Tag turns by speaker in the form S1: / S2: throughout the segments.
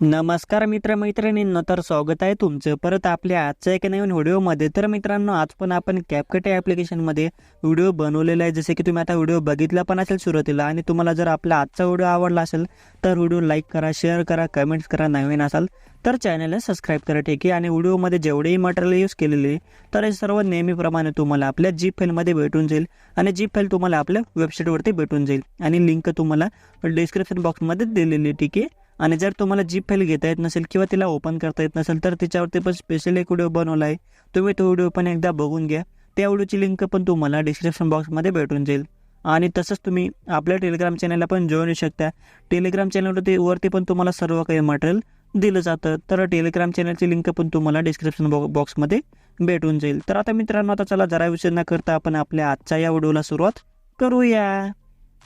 S1: नमस्कार मित्रमैत्रिणींनो तर स्वागत आहे तुमचं. परत आपल्या आजच्या एका नवीन व्हिडिओमध्ये. तर मित्रांनो आज पण आपण कॅपकट ॲप्लिकेशनमध्ये व्हिडिओ बनवलेला आहे. जसे की तुम्ही आता व्हिडिओ बघितला पण असेल सुरुवातीला आणि तुम्हाला जर आपला आजचा व्हिडिओ आवडला असेल तर व्हिडिओ लाईक करा शेअर करा कमेंट्स करा नवीन असाल तर चॅनलला सबस्क्राईब करा ठीक आहे? आणि व्हिडिओमध्ये जेवढेही मटेरियल यूज केलेले तर हे सर्व नेहमीप्रमाणे तुम्हाला आपल्या जी फाईलमध्ये भेटून जाईल आणि जी फाईल तुम्हाला आपल्या वेबसाईटवरती भेटून जाईल. आणि लिंक तुम्हाला डिस्क्रिप्शन बॉक्समध्ये दिलेली आहे ठीक आहे? आणि जर तुम्हाला जीप फाईल घेता येत नसेल किंवा तिला ओपन करता येत नसेल तर तिच्यावरती पण स्पेशल एक व्हिडिओ बनवला आहे तुम्ही तो व्हिडिओ पण एकदा बघून घ्या. त्या व्हिडिओची लिंक पण तुम्हाला डिस्क्रिप्शन बॉक्समध्ये भेटून जाईल. आणि तसंच तुम्ही आपल्या टेलिग्राम चॅनलला पण जॉईन होऊ शकता. टेलिग्राम चॅनलवरती वरती पण तुम्हाला सर्व काही मटेरियल दिलं जातं. तर टेलिग्राम चॅनलची लिंक पण तुम्हाला डिस्क्रिप्शन बॉ बॉक्समध्ये भेटून जाईल. तर आता मित्रांनो आता चला जरा विषय न करता आपण आपल्या आजच्या या व्हिडिओला सुरुवात करूया.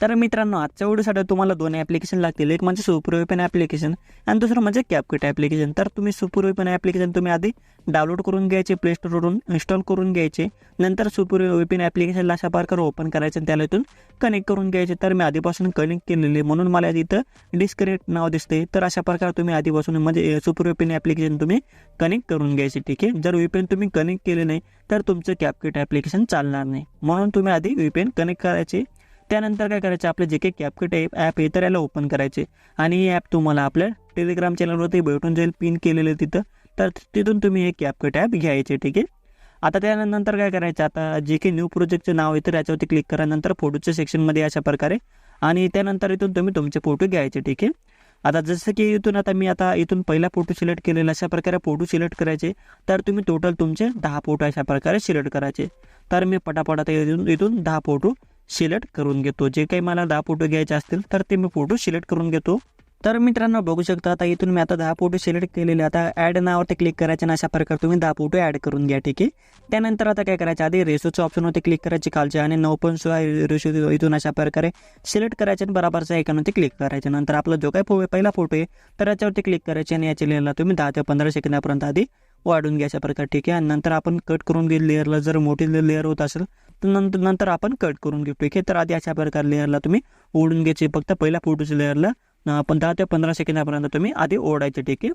S1: तर मित्रांनो आजच्या व्हिडिओसाठी तुम्हाला दोन ॲप्लिकेशन लागतील. एक म्हणजे सुपर ॲप्लिकेशन आणि दुसरं म्हणजे कॅपकिट ॲप्लिकेशन तर तुम्ही सुपर ॲप्लिकेशन तुम्ही आधी डाउनलोड करून घ्यायचे प्ले स्टोरवरून इन्स्टॉल करून घ्यायचे. नंतर सुपर वेपन ॲप्लिकेशनला अशा प्रकारे ओपन करायचं आणि त्याला इथून कनेक्ट करून घ्यायचे. तर मी आधीपासून कनेक्ट केलेले म्हणून मला इथं डिस्कनेक्ट नाव दिसते तर अशा प्रकारे तुम्ही आधीपासून म्हणजे सुपर ॲप्लिकेशन तुम्ही कनेक्ट करून घ्यायचे ठीक आहे? जर व्हीपीएन तुम्ही कनेक्ट केले नाही तर तुमचं कॅपकिट ॲप्लिकेशन चालणार नाही. म्हणून तुम्ही आधी व्हीपीएन कनेक्ट करायचे. त्यानंतर काय करायचं आपलं जे काही कॅपकट ॲप ॲप आहे तर याला ओपन करायचे. आणि हे ॲप तुम्हाला आपल्या टेलिग्राम चॅनलवरती भेटून जाईल पिन केलेलं तिथं. तर तिथून तुम्ही हे कॅपकट ॲप घ्यायचे ठीक आहे? आता त्यानंतर काय करायचं आता जे काही न्यू प्रोजेक्टचं नाव आहे तर याच्यावरती क्लिक करा. नंतर फोटोच्या सेक्शनमध्ये अशा प्रकारे. आणि त्यानंतर इथून तुम्ही तुमचे फोटो घ्यायचे ठीक आहे? आता जसं की इथून आता मी आता इथून पहिला फोटो सिलेक्ट केलेला अशा प्रकारे फोटो सिलेक्ट करायचे. तर तुम्ही टोटल तुमचे दहा फोटो अशा प्रकारे सिलेक्ट करायचे. तर मी पटापट आता इथून इथून दहा फोटो सिलेक्ट करून घेतो. जे काही मला दहा फोटो घ्यायचे असतील तर ते मी फोटो सिलेक्ट करून घेतो. तर मित्रांनो बघू शकता आता इथून मी आता दहा फोटो सिलेक्ट केलेले. आता ॲड नावावरती क्लिक करायचे आणि अशा प्रकारे तुम्ही दहा फोटो ॲड करून घ्या ठीक आहे? त्यानंतर आता काय करायचं? आधी रेशोच्या ऑप्शनवरती क्लिक करायचे खालचे आणि नऊ पण सोळा रेशो इथून अशा प्रकारे सिलेक्ट करायचे आणि बराबरचा एकावरती क्लिक करायचे. नंतर आपला जो काही फो पहिला फोटो आहे तर याच्यावरती क्लिक करायचे आणि याच्या लेअरला तुम्ही दहा ते पंधरा सेकंदापर्यंत आधी वाढून घ्या अशा प्रकारे ठीक आहे? आणि नंतर आपण कट करून घेऊ लेअरला जर मोठी लेअर होत असेल तर नंतर नंतर आपण कट करून घेऊ ठीक आहे तर आधी अशा प्रकारे लेअरला तुम्ही ओढून घ्यायचे. फक्त पहिल्या फोटोच्या लेअरला पण दहा ते पंधरा सेकंदापर्यंत तुम्ही आधी ओढायचे ठीक आहे?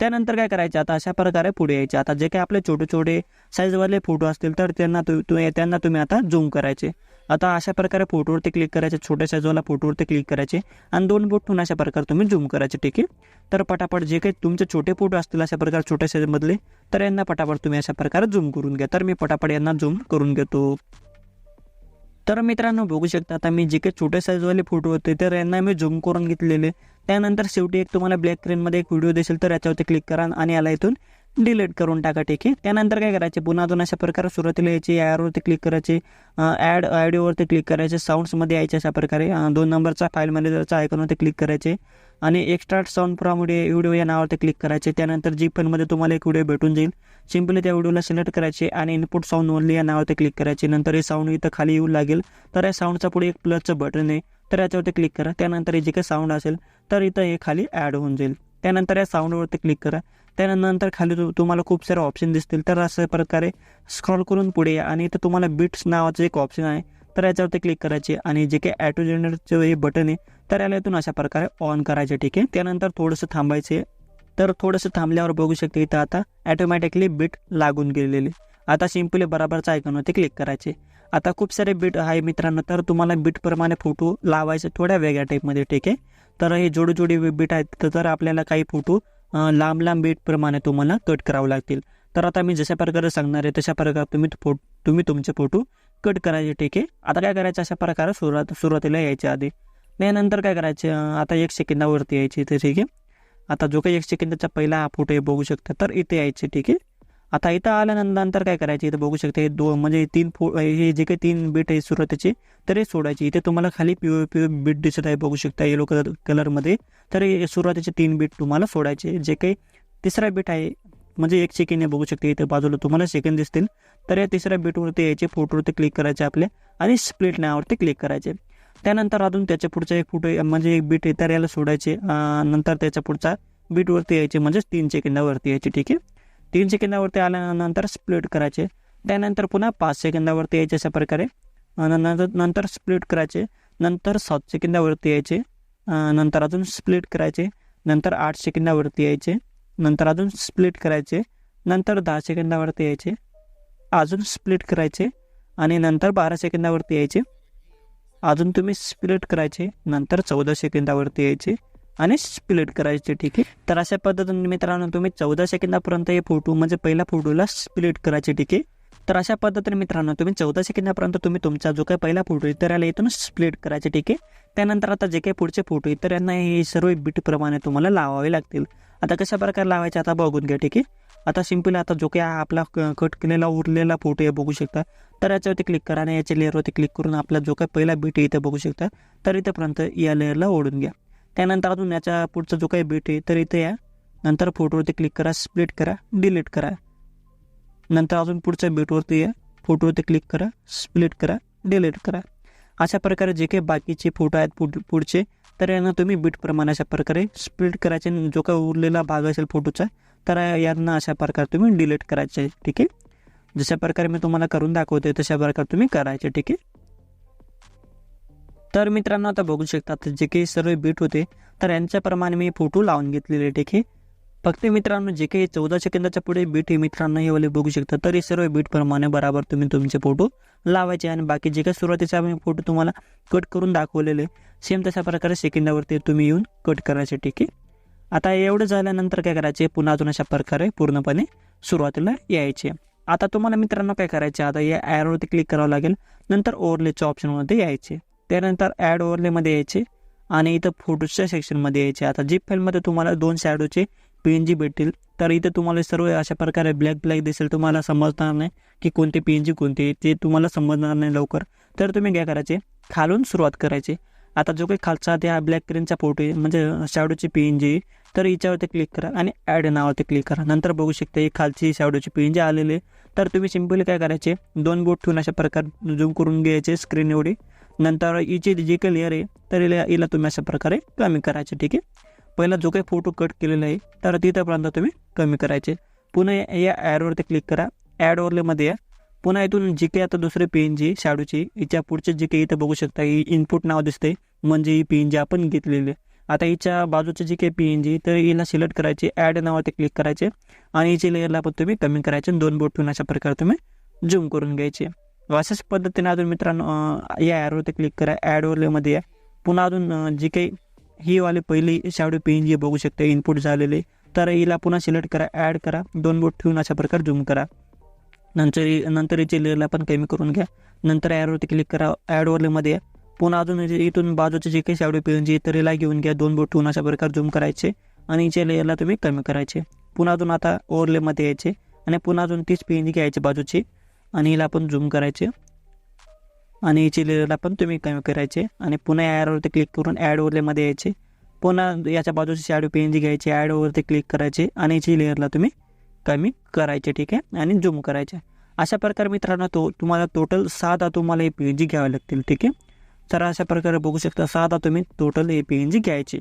S1: त्यानंतर काय करायचं? आता अशा प्रकारे पुढे यायचे. आता जे काही आपले छोटे छोटे साईजवाले फोटो असतील तर त्यांना तु त्यांना तुम्ही आता झूम करायचे. आता अशा प्रकारे फोटोवरती क्लिक करायचे. छोट्या साईजवाला फोटोवरती क्लिक करायचे. आणि दोन बोट ठेवून अशा प्रकारे तुम्ही झूम करायचे ठीक आहे? तर पटापट जे काही तुमचे छोटे फोटो असतील अशा प्रकारे छोट्या साईजमधले तर यांना पटापट तुम्ही अशा प्रकारे झूम करून घ्या. तर मी पटापट यांना झूम करून घेतो. तर मित्रांनो बघू शकता आता मी जे काही छोटे साईजवाले फोटो होते तर यांना मी झूम करून घेतलेले. त्यानंतर शेवटी एक तुम्हाला ब्लॅक स्क्रीनमध्ये एक व्हिडिओ दिसेल तर याच्यावरती क्लिक करा आणि याला इथून डिलीट करून टाका ठीक आहे? त्यानंतर काय करायचे? पुन्हा दोन अशा प्रकारे सुरुवातीला यायचे यावरती क्लिक करायचे ॲड ऑडिओवरती क्लिक करायचे साऊंड्समध्ये यायचे अशा प्रकारे. दोन नंबरचा फाईल मॅनेजरचा आयकॉनवरती क्लिक करायचे. आणि एक्स्ट्रा साऊंड फ्रॉममध्ये व्हिडिओ या नावावरती क्लिक करायचे. त्यानंतर जी फनमध्ये तुम्हाला एक व्हिडिओ भेटून जाईल. सिम्पली त्या व्हिडिओला सिलेक्ट करायचे आणि इनपुट साऊंड ओनली या नावावरती क्लिक करायचे. नंतर हे साऊंड इथं खाली येऊ लागेल. तर या साऊंडचा पुढे एक प्लसचं बटन आहे. तर याच्यावरती क्लिक करा. त्यानंतर हे जे काही साऊंड असेल तर इथं हे खाली ॲड होऊन जाईल. त्यानंतर या साऊंडवरती क्लिक करा. त्यानंतर खाली तुम्हाला खूप सारे ऑप्शन दिसतील. तर अशा प्रकारे स्क्रॉल करून पुढे या आणि इथं तुम्हाला बिट्स नावाचं एक ऑप्शन आहे. तर याच्यावरती क्लिक करायचे आणि जे काही ॲटो जनरेटचं हे बटन आहे तर याला इथून अशा प्रकारे ऑन करायचे ठीक आहे? त्यानंतर थोडंसं थांबायचे. तर थोडंसं थांबल्यावर बघू शकते इथं आता ॲटोमॅटिकली बीट लागून गेलेले. आता सिम्पली बराबरचं आयकॉनवरती क्लिक करायचे. आता खूप सारे बीट आहे मित्रांनो तर तुम्हाला बीटप्रमाणे फोटो लावायचे थोड्या वेगळ्या टाईपमध्ये ठीक आहे? तर हे जोडीजोडी बीट आहेत तर आपल्याला काही फोटो लांब लांब बीटप्रमाणे तुम्हाला कट करावं लागतील. तर आता मी जशा प्रकारे सांगणार आहे तशा प्रकारे तुम्ही फो तुम्ही तुमचे फोटो कट करायचे ठीक आहे आता काय करायचं? अशा प्रकारे सुरुवात सुरुवातीला यायच्या आधी. त्यानंतर काय करायचं? आता एक सेकंदावरती यायची इथे ठीक आहे? आता जो काही एक सेकंदाचा पहिला हा फोटो बघू शकता. तर इथे यायचे ठीक आहे? आता इथं आल्यानंतर काय करायचे? इथं बघू शकता हे दो म्हणजे तीन फो हे जे काही तीन बीट आहे सुरुवातीचे तर हे सोडायचे. इथे तुम्हाला खाली पिव पिव बीट दिसत आहे बघू शकता. येलो कलर कलरमध्ये तर हे सुरुवातीचे तीन बीट तुम्हाला सोडायचे. जे काही तिसरा बीट आहे म्हणजे एक सेकंड आहे बघू शकते इथे बाजूला तुम्हाला सेकंड दिसतील. तर या तिसऱ्या बीटवरती यायचे फोटोवरती क्लिक करायचे आपले आणि स्प्लिट नावावरती क्लिक करायचे. त्यानंतर अजून त्याच्या पुढचा एक फोटो म्हणजे एक बीट आहे तर याला सोडायचे. नंतर त्याच्या पुढचा बीटवरती यायचे म्हणजेच तीन सेकंदावरती यायचे ठीक आहे? तीन सेकंदावरती आल्यानंतर स्प्लिट करायचे. त्यानंतर पुन्हा पाच सेकंदावरती यायचे अशा प्रकारे. नंतर नंतर स्प्लिट करायचे. नंतर सात सेकंदावरती यायचे. नंतर अजून स्प्लिट करायचे. नंतर आठ सेकंदावरती यायचे. नंतर अजून स्प्लिट करायचे. नंतर दहा सेकंदावरती यायचे. अजून स्प्लिट करायचे आणि नंतर बारा सेकंदावरती यायचे. अजून तुम्ही स्प्लिट करायचे नंतर चौदा सेकंदावरती यायचे आणि स्प्लिट करायचे ठीक आहे? तर अशा पद्धतीने मित्रांनो तुम्ही चौदा सेकंदापर्यंत हे फोटो म्हणजे पहिल्या फोटोला स्प्लिट करायचे ठीक आहे? तर अशा पद्धतीने मित्रांनो तुम्ही चौदा सेकंदापर्यंत तुम्ही तुमचा जो काही पहिला फोटो आहे तर याला इथून स्प्लिट करायचे ठीक आहे? त्यानंतर आता जे काही पुढचे फोटो इतर यांना हे सर्व बीटप्रमाणे तुम्हाला लावावे लागतील. आता कशा प्रकारे लावायचे आता बघून घ्या ठीक आहे? आता सिंपल आता जो काही आपला कट केलेला उरलेला फोटो आहे बघू शकता. तर याच्यावरती क्लिक करा आणि याच्या लेअरवरती क्लिक करून आपला जो काही पहिला बीट आहे इथं बघू शकता. तर इथंपर्यंत या लेअरला ओढून घ्या. त्यानंतर अजून याच्या पुढचा जो काही बीट आहे तर इथे या. नंतर फोटोवरती क्लिक करा स्प्लिट करा डिलीट करा. नंतर अजून पुढच्या बीटवरती या. फोटोवरती क्लिक करा स्प्लिट करा डिलीट करा. अशा प्रकारे जे काही बाकीचे फोटो आहेत पुढ पुढचे तर यांना तुम्ही बीटप्रमाणे अशा प्रकारे स्प्लिट करायचे आणि जो काय उरलेला भाग असेल फोटोचा तर यांना अशा प्रकारे तुम्ही डिलीट करायचे ठीक आहे? जशा प्रकारे मी तुम्हाला करून दाखवते तशा प्रकारे तुम्ही करायचे ठीक आहे? तर मित्रांनो आता बघू शकता जे काही सर्व बीट होते तर यांच्याप्रमाणे मी फोटो लावून घेतलेले ठीक आहे? फक्त मित्रांनो जे काही चौदा सेकंदाच्या पुढे बीट आहे मित्रांनो हे वाले बघू शकता तर हे सर्व बीटप्रमाणे बराबर तुम्ही तुमचे फोटो लावायचे आणि बाकी जे काही सुरुवातीचे आम्ही फोटो तुम्हाला कट करून दाखवलेले सेम तशा प्रकारे सेकंदावरती तुम्ही येऊन कट करायचे ठीक आहे? आता एवढं झाल्यानंतर काय करायचे? पुन्हा अजून अशा प्रकारे पूर्णपणे सुरुवातीला यायचे. आता तुम्हाला मित्रांनो काय करायचे? आता या ॲडवरती क्लिक करावं लागेल. नंतर ओव्हरलेच्या ऑप्शनमध्ये यायचे. त्यानंतर ॲड ओव्हरलेमध्ये यायचे. आणि इथं फोटोच्या सेक्शनमध्ये यायचे. आता जीप फाईलमध्ये तुम्हाला दोन शॅडोचे पी एन जी भेटतील. तर इथे तुम्हाला सर्व अशा प्रकारे ब्लॅक ब्लॅक दिसेल. तुम्हाला समजणार नाही की कोणते पी एन जी कोणते ते तुम्हाला समजणार नाही लवकर. तर तुम्ही काय करायचे. खालून सुरुवात करायची. आता जो काही खालचा त्या ब्लॅक स्क्रीनचा फोटो आहे म्हणजे शॅडोची पी एन जी तर हिच्यावरती क्लिक करा आणि ॲड नावावरती क्लिक करा. नंतर बघू शकता ही खालची शॅडोची पी एन जी आलेली तर तुम्ही सिम्पली काय करायचे? दोन बोट ठेवून अशा प्रकारे झूम करून घ्यायचे स्क्रीन एवढी. नंतर हिची जी काही लेअर आहे तर हिला हिला तुम्ही अशा प्रकारे कमी करायचे. ठीक आहे? पहिला जो काही फोटो कट केलेला आहे तर तिथंपर्यंत तुम्ही कमी करायचे. पुन्हा या ॲडवरती क्लिक करा. ॲड ओरलेमध्ये या. पुन्हा इथून जी काही आता दुसरे पी एन जी शाडूची हिच्या पुढचे जे काही इथं बघू शकता ही इनपुट नाव दिसते म्हणजे ही पी एन जी आपण घेतलेली आहे. आता हिच्या बाजूचे जे काही पी एन जी तर हिला सिलेक्ट करायचे ॲड नावावरती क्लिक करायचे. आणि हिची लेअरला पण तुम्ही कमी करायचे. दोन बोट ठेवून अशा प्रकारे तुम्ही झूम करून घ्यायचे. अशाच पद्धतीने अजून मित्रांनो या ॲडवरती क्लिक करा. ॲड ओरलेमध्ये या. पुन्हा अजून जी काही ही वाले पहिली शॅडो पी जी बघू शकता. इनपुट झालेले. तर हिला पुन्हा सिलेक्ट करा ॲड करा. दोन बोट ठेवून अशा प्रकारे झूम करा. नंतर नंतर याची लेअरला पण कमी करून घ्या. नंतर ॲडवरती क्लिक करा. ॲड ओरलेमध्ये या. पुन्हा अजून इथून बाजूचे जे काही शॅडो पी जी तर हिला घेऊन घ्या. दोन बोट ठेवून अशा प्रकारे झूम करायचे. आणि हिच्या लेअरला तुम्ही कमी करायचे. पुन्हा अजून आता ओरलेमध्ये यायचे. आणि पुन्हा अजून तीच पी घ्यायची बाजूची. आणि हिला पण झूम करायचे. आणि याची लेअरला पण तुम्ही कमी करायचे. आणि पुन्हा ॲडवरती क्लिक करून ॲड ओरलेमध्ये यायचे. पुन्हा याच्या बाजूची शॅडो पी एन जी घ्यायची ॲडवरती क्लिक करायचे आणि याची लेअरला तुम्ही कमी करायचे ठीक आहे? आणि झूम करायचे. अशा प्रकारे मित्रांनो तो तुम्हाला टोटल सहा तुम्हाला हे पी एन जी घ्यावे लागतील ठीक आहे? तर अशा प्रकारे बघू शकता सहा तुम्ही टोटल हे पी एन जी घ्यायचे.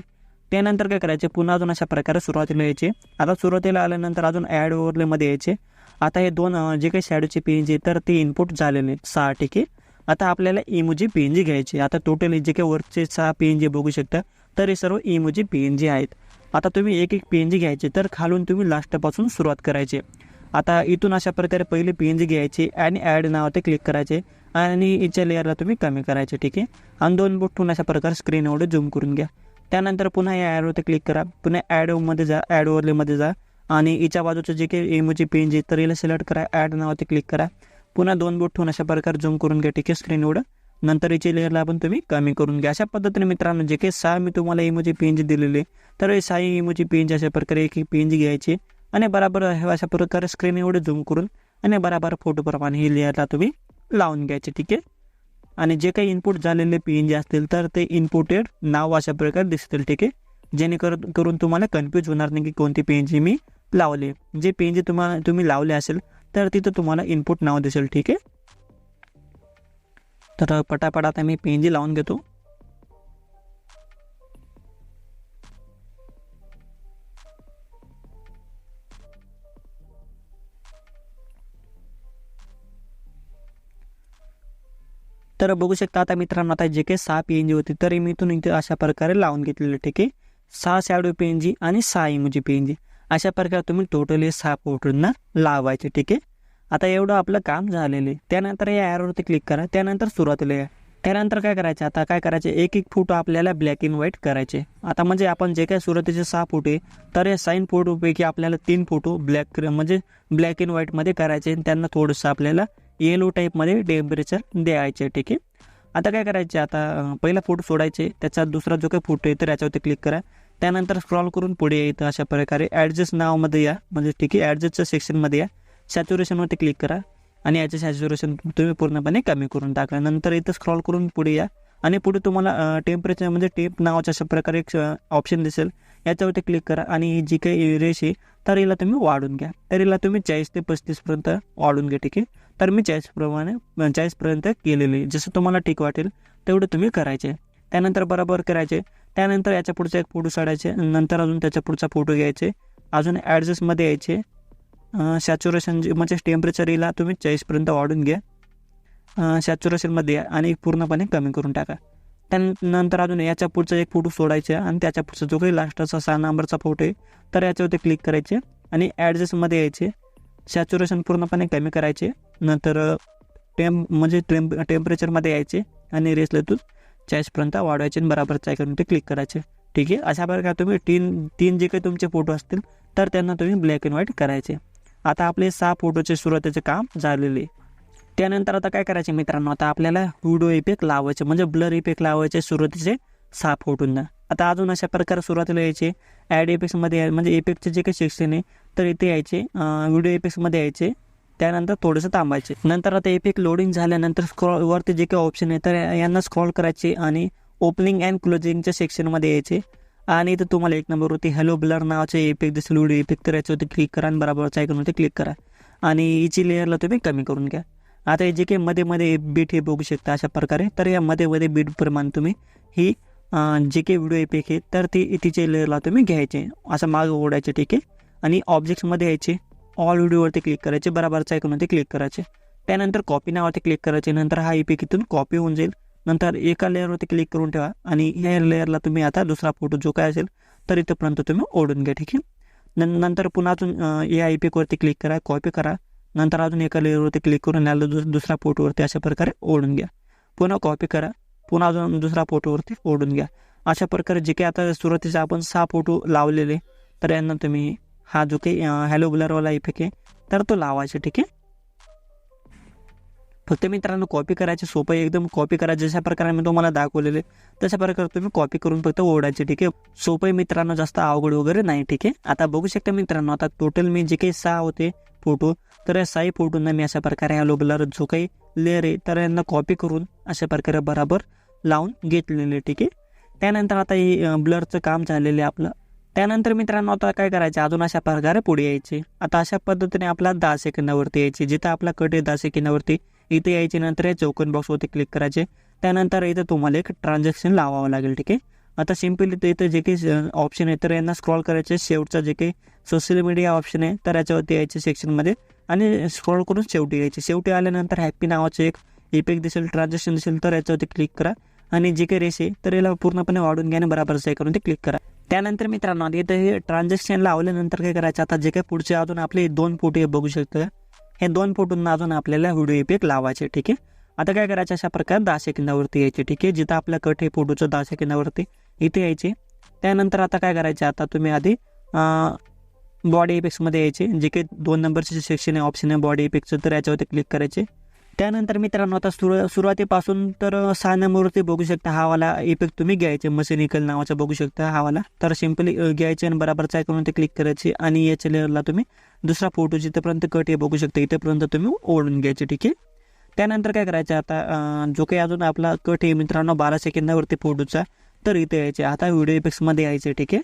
S1: त्यानंतर काय करायचे? पुन्हा अजून अशा प्रकारे सुरुवातीला यायचे. आता सुरुवातीला आल्यानंतर अजून ॲड ओवरलेमध्ये यायचे. आता हे दोन जे काही शॅडोचे पी एन जी तर ते इनपुट झालेले सहा ठीक आहे? आता आपल्याला इमोजी पी एन जी घ्यायची आता टोटल जे काही वरचे सहा पी एन जी बघू शकता. तर हे सर्व इमोजी पी एन जी आहेत. आता तुम्ही एक एक पी एन जी घ्यायचे. तर खालून तुम्ही लास्टपासून सुरुवात करायची. आता इथून अशा प्रकारे पहिले पी एन जी घ्यायची आणि ॲड नावाते क्लिक करायचे. आणि इच्या लेअरला तुम्ही कमी करायचे ठीक आहे? आणि दोन बोटून अशा प्रकारे स्क्रीन एवढे झूम करून घ्या. त्यानंतर पुन्हा या ॲडवरती क्लिक करा. पुन्हा ॲडमध्ये जा ॲड ओवरलेमध्ये जा. आणि इच्या बाजूचं जे काही इमोजी पी एन जी तर हिला सिलेक्ट करा. ॲड नावाते क्लिक करा. पुन्हा दोन बोट ठेवून अशा प्रकारे झूम करून घ्या. ठीक आहे स्क्रीन एवढं नंतर याची लेअरला पण तुम्ही कमी करून घ्या. अशा पद्धतीने मित्रांनो जे काही सहा मी तुम्हाला इमोजी पेंज दिलेले तर हे सहा इमोजी पेंज अशा प्रकारे एक एक पेंज घ्यायची आणि बराबर अशा प्रकारे स्क्रीन एवढे झूम करून आणि बराबर फोटोप्रमाणे ही लेअरला तुम्ही लावून घ्यायचे. ठीक आहे? आणि जे काही इनपुट झालेले पी असतील तर ते इनपुटेड नाव अशा प्रकारे दिसतील. ठीक आहे? जेणेकरून करून तुम्हाला कन्फ्यूज होणार नाही की कोणती पी मी लावली जे पी तुम्हाला तुम्ही लावले असेल तर तिथं तुम्हाला इनपुट नाव दिसेल ठीक आहे? तर पटापट आता मी पी जी लावून घेतो. तर बघू शकता आता मित्रांनो आता जे काही सहा पी एन जी होती तरी मी इथून इथे अशा प्रकारे लावून घेतलेले ठीक आहे? सहा शॅडो पी जी आणि सहा इमोजी पी जी अशा प्रकारे तुम्ही टोटली सहा फोटोंना लावायचे ठीक आहे? आता एवढं आपलं काम झालेलं आहे. त्यानंतर या ॲरोवरती क्लिक करा. त्यानंतर सुरुवातीला या. त्यानंतर काय करायचं? आता काय करायचे? एक एक फोटो आपल्याला ब्लॅक अँड व्हाईट करायचे. आता म्हणजे आपण जे काय सुरुवातीचे सहा फोटो आहे तर या साईन फोटोपैकी आपल्याला तीन फोटो ब्लॅक म्हणजे ब्लॅक अँड व्हाईटमध्ये करायचे. आणि त्यांना थोडंसं आपल्याला येलो टाईपमध्ये टेम्परेचर द्यायचे ठीक आहे? आता काय करायचे? आता पहिला फोटो सोडायचे. त्याचा दुसरा जो काही फोटो आहे तर याच्यावरती क्लिक करा. त्यानंतर स्क्रॉल करून पुढे येतं अशा प्रकारे ॲडजस्ट नावामध्ये या. म्हणजे ठीक आहे ॲडजस्टच्या सेक्शनमध्ये या. सॅच्युरेशनवरती क्लिक करा. आणि याचं सॅच्युरेशन तुम्ही पूर्णपणे कमी करून टाका. नंतर इथं स्क्रॉल करून पुढे या. आणि पुढे तुम्हाला टेम्परेचर म्हणजे टेप नावाच्या अशा प्रकारे एक ऑप्शन दिसेल. याच्यावरती क्लिक करा. आणि जी काही रेश आहे तर हिला तुम्ही वाढून घ्या. तर हिला तुम्ही चाळीस ते पस्तीसपर्यंत वाढून घ्या ठीक आहे? तर मी चाळीसप्रमाणे चाळीसपर्यंत केलेली जसं तुम्हाला ठीक वाटेल तेवढं तुम्ही करायचे. त्यानंतर बरोबर करायचे. त्यानंतर याच्या पुढचा एक फोटो साडायचे नंतर अजून त्याच्या पुढचा फोटो घ्यायचे. अजून ॲडजस्टमध्ये यायचे. सॅच्युरेशन जे म्हणजे टेम्परेचर तुम्ही चाळीसपर्यंत वाढून घ्या. सॅच्युरेशनमध्ये या आणि पूर्णपणे कमी करून टाका. त्यानंतर अजून याच्या पुढचा एक फोटो सोडायचा आणि त्याच्या पुढचा जो काही लास्टचा सहा नंबरचा फोटो आहे तर याच्यावरती क्लिक करायचे आणि ॲडजस्टमध्ये यायचे. सॅच्युरेशन पूर्णपणे कमी करायचे. नंतर टेम्प म्हणजे टेम्प टेम्परेचरमध्ये यायचे आणि रेसलेतून चाळीसपर्यंत वाढवायचे आणि बराबरचा करून ते क्लिक करायचे. ठीक आहे? अशा प्रकारे तुम्ही तीन तीन जे काही तुमचे फोटो असतील तर त्यांना तुम्ही ब्लॅक अँड व्हाईट करायचे. आता आपले सहा फोटोचे सुरुवातीचे काम झालेले त्यानंतर आता काय करायचे मित्रांनो? आता आपल्याला व्हिडिओ इफेक्ट लावायचे म्हणजे ब्लर इफेक्ट लावायचे सुरुवातीचे सहा फोटोंना आता अजून अशा प्रकारे सुरुवातीला यायचे. ॲड इफेक्ट्समध्ये म्हणजे इफेक्टचे जे काही सेक्शन आहे तर इथे यायचे व्हिडिओ इफेक्ट्समध्ये यायचे. त्यानंतर थोडंसं थांबायचे. नंतर आता इफेक्ट लोडिंग झाल्यानंतर स्क्रॉल वरती जे काही ऑप्शन आहे तर यांना स्क्रॉल करायचे आणि ओपनिंग अँड क्लोजिंगच्या सेक्शनमध्ये यायचे. आणि इथं तुम्हाला एक नंबरवरती हॅलो ब्लर नावाचे इफेक्ट दिसेल व्हिडिओ इफेक्ट तर होतं क्लिक करा आणि बरोबरच्या आयकॉनवरती क्लिक करा. आणि इची लेअरला तुम्ही कमी करून घ्या. आता हे जे काही मध्ये मध्ये बीट हे बघू शकता अशा प्रकारे. तर या मध्ये मध्ये बीटप्रमाणे तुम्ही ही जे काही व्हिडिओ इफेक्ट आहे तर ती तिचे लेअरला तुम्ही घ्यायचे. असं मागं ओढायचे ठीक आहे? आणि ऑब्जेक्ट्समध्ये यायचे. ऑल व्हिडिओवरती क्लिक करायचे बराबरचा आयकॉनवरती क्लिक करायचे. त्यानंतर कॉपी नावावरती क्लिक करायचे. नंतर हा इफेक्ट इथून कॉपी होऊन जाईल. नंतर एका लेअरवरती क्लिक करून ठेवा आणि ह्या लेअरला तुम्ही आता दुसरा फोटो जो काय असेल तर इथंपर्यंत तुम्ही ओढून घ्या ठीक आहे? नंतर पुन्हा अजून या आयपीकवरती क्लिक करा कॉपी करा. नंतर अजून एका लेअरवरती क्लिक करून याला दुस दुसऱ्या फोटोवरती अशा प्रकारे ओढून घ्या. पुन्हा कॉपी करा. पुन्हा अजून दुसरा फोटोवरती ओढून घ्या. अशा प्रकारे जे काही आता सुरुवातीचे आपण सहा फोटो लावलेले तर यांना तुम्ही हा जो काही हॅलो ब्लरवाला इफेक्ट आहे तर तो लावायचा ठीक आहे. फक्त मित्रांनो कॉपी करायचे सोपं आहे. एकदम कॉपी करायचं जशा प्रकारे मी तुम्हाला दाखवलेले तशा प्रकारे तुम्ही कॉपी करून फक्त ओढायचे ठीक आहे. सोपं आहे मित्रांनो जास्त अवघड वगैरे नाही ठीक आहे. आता बघू शकता मित्रांनो आता टोटल मी जे काही सहा होते फोटो तर या सहा फोटोंना मी अशा प्रकारे हॅलो ब्लर जो काही लेअर आहे तर यांना कॉपी करून अशा प्रकारे बराबर लावून घेतलेले ठीक आहे. त्यानंतर आता हे ब्लरचं काम झालेलं आहे आपलं. त्यानंतर मित्रांनो आता काय करायचे? अजून अशा प्रकारे पुढे यायचे. आता अशा पद्धतीने आपला दहा सेकंदावरती यायचे. जिथं आपला कट आहे दहा सेकंदावरती इथे यायचे नंतर या चौकन बॉक्सवरती क्लिक करायचे. त्यानंतर इथं तुम्हाला एक ट्रान्झॅक्शन लावावं लागेल ठीक आहे? आता सिम्पली इथं जे काही ऑप्शन आहे तर यांना स्क्रॉल करायचे. शेवटचा जे काही सोशल मीडिया ऑप्शन आहे तर याच्यावरती यायचे सेक्शनमध्ये आणि स्क्रॉल करून शेवटी यायचे. शेवटी आल्यानंतर हॅपी नावाचं एक इफेक्ट दिसेल ट्रान्झॅक्शन दिसेल तर याच्यावरती क्लिक करा. आणि जे काही रेस आहे तर याला पूर्णपणे वाढून घ्या आणि बराबर से करून ते क्लिक करा. त्यानंतर मित्रांनो इथं हे ट्रान्झॅक्शन लावल्यानंतर काय करायचं? आता जे काही पुढचे अजून आपले दोन फोटो बघू शकता हे दोन फोटोंना अजून आपल्याला व्हिडिओ इफेक्ट लावायचे ठीक आहे? आता काय करायचं? अशा प्रकारे दहा सेकंदावरती यायचे ठीक आहे? जिथं आपलं कट हे फोटोचं दहा सेकंदावरती इथे यायचे. त्यानंतर आता काय करायचे? आता तुम्ही आधी बॉडी इफेक्ट्समध्ये यायचे. जे काही दोन नंबरचे सेक्शन आहे ऑप्शन आहे बॉडी इफेक्टचं तर याच्यावरती क्लिक करायचे. त्यानंतर मित्रांनो आता सुरू सुरुवातीपासून तर सहा नंबरवरती बघू शकता हा वाला इफेक्ट तुम्ही घ्यायचे. मसिनिकल नावाचा बघू शकता हा वाला. तर सिम्पली घ्यायचे आणि बराबर चाय करून ते क्लिक करायचे आणि याच्या लेअरला तुम्ही दुसरा फोटो जिथेपर्यंत कट हे बघू शकता इथेपर्यंत तुम्ही ओढून घ्यायचे ठीक आहे? त्यानंतर काय करायचं आता जो काही अजून आपला कट आहे मित्रांनो बारा सेकंदावरती फोटोचा तर इथे यायचे. आता व्हिडिओ इफेक्ट्समध्ये यायचे ठीक आहे?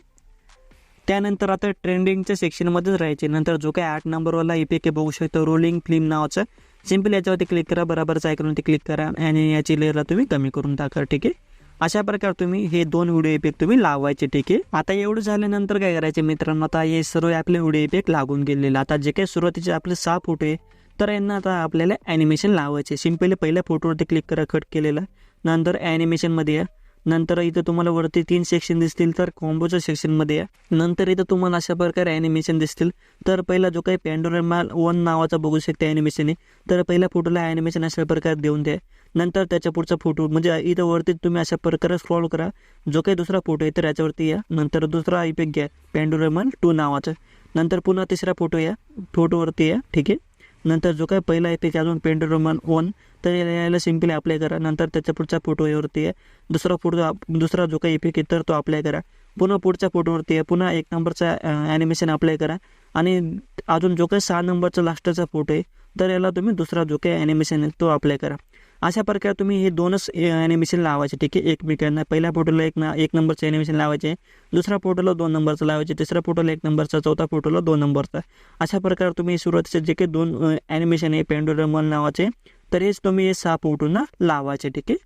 S1: त्यानंतर आता ट्रेंडिंगच्या सेक्शनमध्येच राहायचे. नंतर जो काही आठ नंबरवाला इफेक्ट बघू शकतो रोलिंग फिल्म नावाचं. सिंपल याच्यावरती क्लिक करा बरोबरच ते क्लिक करा आणि याची लेअरला तुम्ही कमी करून टाका ठीक आहे? अशा प्रकारे तुम्ही हे दोन व्हिडिओ इफेक्ट तुम्ही लावायचे ठीक आहे? आता एवढं झाल्यानंतर काय करायचे मित्रांनो? आता हे सर्व आपले व्हिडिओ इफेक्ट लागून गेलेले. आता जे काही सुरुवातीचे आपले सहा फोटो आहे तर यांना आता आपल्याला ॲनिमेशन लावायचे. सिम्पली पहिल्या फोटोवरती क्लिक करा कट केलेलं. नंतर ॲनिमेशनमध्ये या. नंतर इथं तुम्हाला वरती तीन सेक्शन दिसतील तर कॉम्बोच्या सेक्शनमध्ये या. नंतर इथं तुम्हाला अशा प्रकारे ॲनिमेशन दिसतील. तर पहिला जो काही पॅन्डोरमा वन नावाचा बघू शकते ॲनिमेशन आहे. तर पहिल्या फोटोला ॲनिमेशन अशा प्रकारे देऊन द्या. नंतर त्याच्या पुढचा फोटो म्हणजे इथं वरती तुम्ही अशा प्रकारे स्क्रॉल करा. जो काही दुसरा फोटो आहे तर याच्यावरती या. नंतर दुसरा इफेक्ट घ्या. पॅन्डोरमन टू नावाचा. नंतर पुन्हा तिसरा फोटो या. फोटोवरती या. ठीक आहे? नंतर जो काय पहिला इफेक्ट अजून पेंडोरमन वन तर यायला याला सिम्पली अप्लाय करा. नंतर त्याच्या पुढच्या फोटोवरती आहे. दुसरा फोटो दुसरा जो काही इफेक्ट आहे तर तो अप्लाय करा. पुन्हा पुढच्या फोटोवरती आहे. पुन्हा एक नंबरचा ॲनिमेशन अप्लाय करा. आणि अजून जो काही सहा नंबरचा लास्टचा फोटो आहे तर याला तुम्ही दुसरा जो काही ॲनिमेशन आहे तो अप्लाय करा. अशा प्रकारे तुम्ही हे दोनच ॲनिमेशन लावायचे ठीक आहे? एकमेकांना पहिल्या फोटोला एक ना एक नंबरचं ॲनिमेशन लावायचे दुसऱ्या फोटोला दोन नंबरचं लावायचे तिसऱ्या फोटोला एक नंबरचा चौथा फोटोला दोन नंबरचा अशा प्रकारे तुम्ही सुरुवातीचे जे काही दोन ॲनिमेशन आहे पेंडोरमल नावाचे तर हेच तुम्ही हे सहा फोटोंना लावायचे ठीक आहे?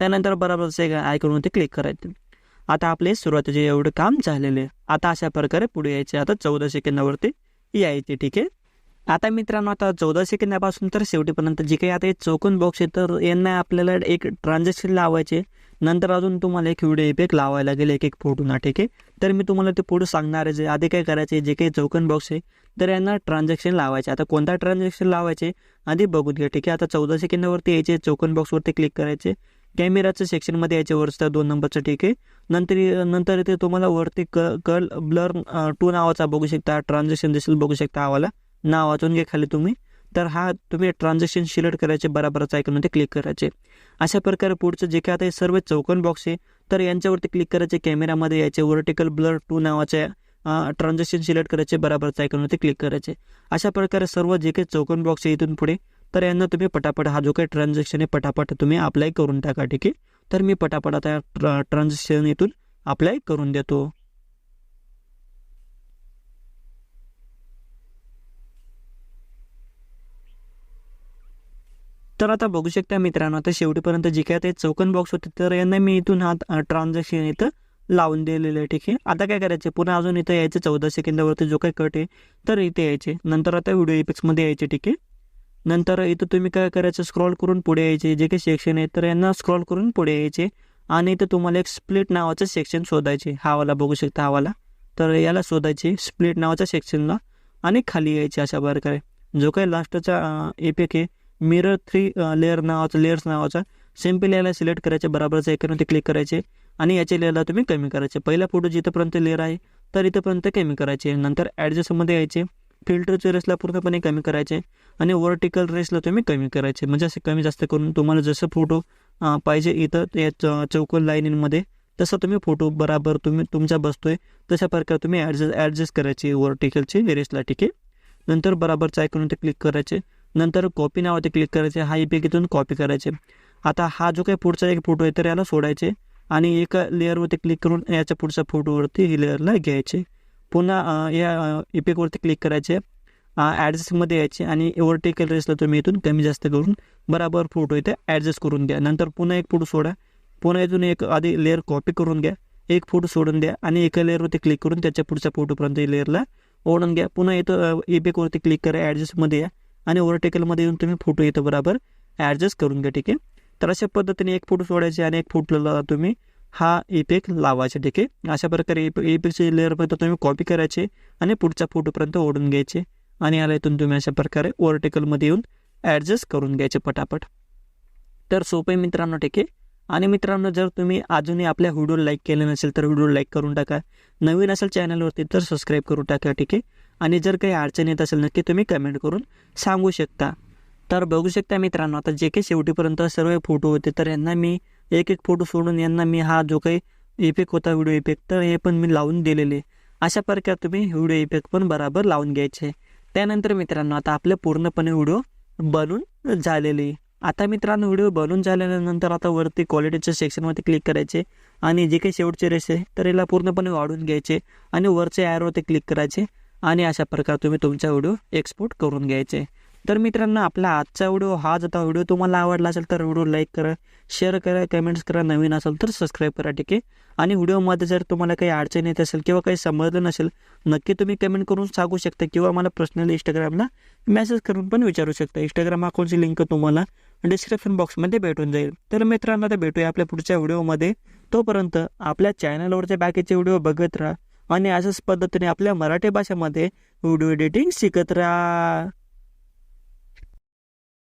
S1: त्यानंतर बरोबर आय करून ते क्लिक करायचे. आता आपले सुरुवातीचे एवढं काम झालेले आहे. आता अशा प्रकारे पुढे यायचे आता चौदा सेकंदावरती यायचे ठीक आहे? आता मित्रांनो आता चौदा सेकंदापासून तर शेवटीपर्यंत जे काही आता हे चौकोन बॉक्स आहे तर यांना आपल्याला एक ट्रान्झॅक्शन लावायचे. नंतर अजून तुम्हाला एक व्हिडिओ इफेक्ट लावायला लागेल एक एक फोटोना ठीक आहे? तर मी तुम्हाला ते पुढे सांगणार आहे. जे आधी काय करायचे जे काही चौकन बॉक्स आहे तर यांना ट्रान्झॅक्शन लावायचे. आता कोणता ट्रान्झॅक्शन लावायचे आधी बघून घ्या ठीक आहे? आता चौदा सेकंदावरती यायचे चौकन बॉक्सवरती क्लिक करायचे. कॅमेराचं सेक्शनमध्ये यायचे वरचं दोन नंबरचं ठीक आहे? नंतर नंतर इथे तुम्हाला वरती क कल ब्लर टू नावाचा बघू शकता ट्रान्झॅक्शन दिसेल बघू शकता आवाला नाव वाचून घ्या खाली तुम्ही. तर हा तुम्ही ट्रान्झॅक्शन सिलेक्ट करायचे बराबरच ऐकून ते क्लिक करायचे. अशा प्रकारे पुढचं जे काय आता हे सर्व चौकन बॉक्स आहे तर यांच्यावरती क्लिक करायचे कॅमेरामध्ये यायचे वर्टिकल ब्लर टू नावाच्या ट्रान्झॅक्शन सिलेक्ट करायचे बराबरच ऐकून ते क्लिक करायचे. अशा प्रकारे सर्व जे काही चौकन बॉक्स आहे इथून पुढे तर यांना तुम्ही पटापट हा जो काही ट्रान्झॅक्शन आहे पटापट तुम्ही अप्लाय करून टाका ठीक आहे? तर मी पटापट आता ट्रान्झॅक्शन इथून अप्लाय करून देतो. तर आता बघू शकता मित्रांनो आता शेवटीपर्यंत जे काय ते चौकन बॉक्स होते तर यांना मी इथून हा ट्रान्झॅक्शन इथं लावून दिलेलं आहे ठीक आहे. आता काय करायचं पुन्हा अजून इथं यायचं चौदा सेकंदावरती जो काही कट आहे तर इथे यायचे. नंतर आता व्हिडिओ इफेक्ट्समध्ये यायचे ठीक आहे. नंतर इथं तुम्ही काय करायचं स्क्रॉल करून पुढे यायचे. जे काही सेक्शन आहे तर यांना स्क्रॉल करून पुढे यायचे. आणि इथं तुम्हाला एक स्प्लिट नावाचं सेक्शन शोधायचे. हावाला बघू शकता हावाला तर याला शोधायचे स्प्लिट नावाच्या सेक्शनला आणि खाली यायचे अशा प्रकारे. जो काही लास्टचा इफेक्ट आहे मिरर थ्री लेअर नावाचा लेअर्स नावाचा सिंपल याला सिलेक्ट करायचे बराबरच ते क्लिक करायचे आणि याच्या लेअरला तुम्ही कमी करायचे. पहिला फोटो जिथंपर्यंत लेअर आहे तर इथंपर्यंत कमी करायचे. नंतर ॲडजस्टमध्ये यायचे. फिल्टरच्या रेसला पूर्णपणे कमी करायचे आणि वर्टिकल रेसला तुम्ही कमी करायचे. म्हणजे असे कमी जास्त करून तुम्हाला जसं फोटो पाहिजे इथं या चौकोन लाईनींमध्ये तसं तुम्ही फोटो बराबर तुम्ही तुमचा बसतोय. तशा प्रकारे तुम्ही ॲडजस्ट ॲडजस्ट करायची. वर्टिकलची रेसला ठीक आहे? नंतर बराबरचं ऐकून ते क्लिक करायचे. नंतर कॉपी नावाचे क्लिक करायचे. हा इफेक्ट इथून कॉपी करायचे. आता हा जो काही पुढचा एक फोटो आहे तर याला सोडायचे आणि एका लेअरवरती क्लिक करून याच्या पुढच्या फोटोवरती ही लेअरला घ्यायचे. पुन्हा या इपिकवरती क्लिक करायचे. ॲडजस्टमध्ये यायचे आणि ओव्हरटेकल रेसला तुम्ही इथून कमी जास्त करून बराबर फोटो इथे ॲडजस्ट करून घ्या नंतर पुन्हा एक फोटो सोडा. पुन्हा इथून एक आधी लेअर कॉपी करून घ्या. एक फोटो सोडून द्या आणि एका लेअरवरती क्लिक करून त्याच्या पुढच्या फोटोपर्यंत लेअरला ओढून घ्या. पुन्हा इथं इपिकवरती क्लिक करा. ॲडजस्टमध्ये या. आणि ओव्हरटेकलमध्ये येऊन तुम्ही फोटो इथं बरोबर ॲडजस्ट करून घ्या ठीक आहे? तर अशा पद्धतीने एक फोटो सोडायचे आणि एक फोटोला तुम्ही हा इफेक्ट लावायचा ठीक आहे? अशा प्रकारे इफेक्टचे लेअरपर्यंत तुम्ही कॉपी करायचे आणि पुढच्या फोटोपर्यंत ओढून घ्यायचे आणि याला इथून तुम्ही अशा प्रकारे ओव्हरटेकलमध्ये येऊन ॲडजस्ट करून घ्यायचे पटापट. तर सोपे मित्रांनो ठीक आहे? आणि मित्रांनो जर तुम्ही अजूनही आपल्या व्हिडिओ लाईक केले नसेल तर व्हिडिओ लाईक करून टाका. नवीन असेल चॅनलवरती तर सबस्क्राईब करून टाका ठीक आहे? आणि जर काही अडचण येत असेल नक्की तुम्ही कमेंट करून सांगू शकता. तर बघू शकता मित्रांनो आता जे काही शेवटीपर्यंत सर्व फोटो होते तर यांना मी एक एक फोटो सोडून यांना मी हा जो काही इफेक्ट होता व्हिडिओ इफेक्ट तर हे पण मी लावून दिलेले. अशा प्रकारे तुम्ही व्हिडिओ इफेक्ट पण बराबर लावून घ्यायचे. त्यानंतर मित्रांनो आता आपले पूर्णपणे व्हिडिओ बनून झालेले. आता मित्रांनो व्हिडिओ बनून झाल्यानंतर आता वरती क्वालिटीच्या सेक्शनवरती क्लिक करायचे आणि जे काही शेवटचे रेस आहे तर याला पूर्णपणे वाढून घ्यायचे आणि वरचे ॲरोवरती क्लिक करायचे. आणि अशा प्रकारे तुम्ही तुमचा व्हिडिओ एक्सपोर्ट करून घ्यायचे. तर मित्रांनो आपला आजचा व्हिडिओ हा जाता व्हिडिओ तुम्हाला आवडला असेल तर व्हिडिओ लाईक करा शेअर करा कमेंट्स करा. नवीन असेल तर सबस्क्राईब करा ठीक आहे? आणि व्हिडिओमध्ये जर तुम्हाला काही अडचण येत असेल किंवा काही समजलं नसेल नक्की तुम्ही कमेंट करून सांगू शकता किंवा मला पर्सनली इंस्टाग्रामला मेसेज करून पण विचारू शकता. इंस्टाग्राम अकाउंटची लिंक तुम्हाला डिस्क्रिप्शन बॉक्समध्ये भेटून जाईल. तर मित्रांनो आता भेटूया आपल्या पुढच्या व्हिडिओमध्ये. तोपर्यंत आपल्या चॅनलवरचे बाकीचे व्हिडिओ बघत राहा. आणि अशाच पद्धतीने आपल्या मराठी भाषेमध्ये व्हिडिओ एडिटिंग शिकत राहा.